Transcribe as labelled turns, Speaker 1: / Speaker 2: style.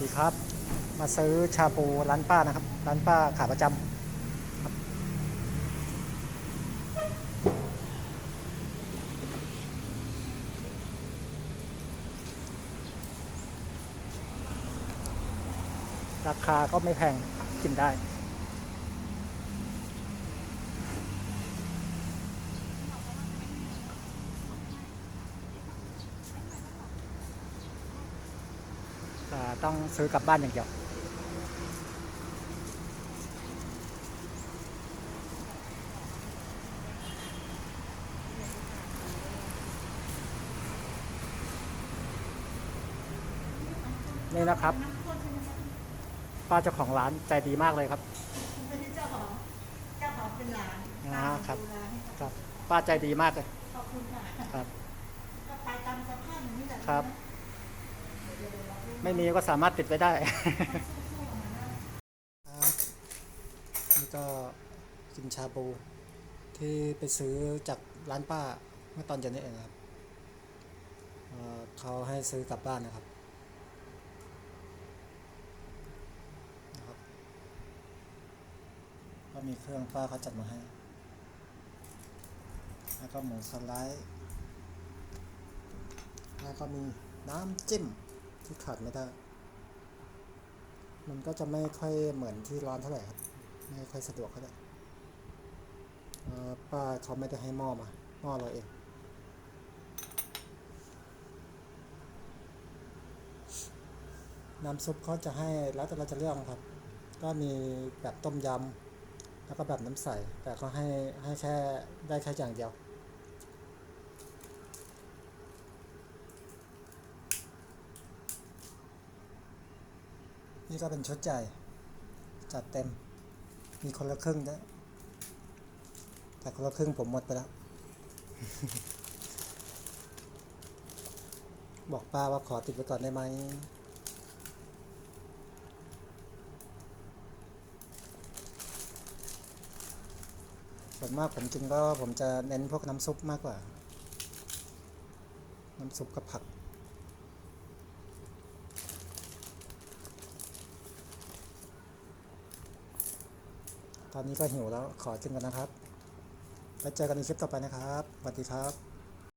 Speaker 1: ดีครับ มาซื้อชาบูร้านป้านะครับ ร้านป้าขาประจำครับราคาก็ไม่แพงกินได้ ต่ต้องซื้อกลับบ้านอย่างเดียว นี่นะครับ ป้าเจ้าของร้านใจดีมากเลยครับ
Speaker 2: ไม่ใช่เจ้าของเจ้าของเป็นหลาน
Speaker 1: อ่าครับ
Speaker 2: ดูแลให้เขา
Speaker 1: ครับ ป้าใจดีมากเลย
Speaker 2: ขอบคุณค่ะ
Speaker 1: ครับ
Speaker 2: ก็ไปตามสภาพอย่างนี้แหละ
Speaker 1: ครับ
Speaker 2: เดี๋ยวเราดู
Speaker 1: ไม่มีก็สามารถติดไว้ได้
Speaker 2: นะ
Speaker 1: ครับนี่ก็กินชาบูที่ไปซื้อจากร้านป้าเมื่อตอนเย็นนี่เองครับเเขาให้ซื้อกลับบ้านนะครับนะครับ ก็มีเครื่องป้าเขาจัดมาให้ แล้วก็หมูสไลด์แล้วก็มีน้ำจิ้ม ที่ขาดไม่ได้ มันก็จะไม่ค่อยเหมือนที่ร้านเท่าไหร่ครับ ไม่ค่อยสะดวกเท่าไหร่ป้าเขาไม่ได้ให้หม้อมา หม้อเราเองน้ำซุปเขาจะให้แล้วแต่เราจะเลือกครับ ก็มีแบบต้มยำแล้วก็แบบน้ำใส แต่เขาให้ให้แค่ได้แค่อย่างเดียว นี่ก็เป็นชุดใหญ่ จัดเต็ม มีคนละครึ่งด้วยแต่คนละครึ่งผมหมดไปแล้ว บอกป้าว่าขอติดไว้ก่อนได้ไหมส่วนมากผมกินก็ผมจะเน้นพวกน้ำซุปมากกว่า น้ำซุปกับผัก อนนี้ก็หิวแล้วขอกินกันนะครับ แล้วเจอกันในคลิปต่อไปนะครับสวัสดีครับ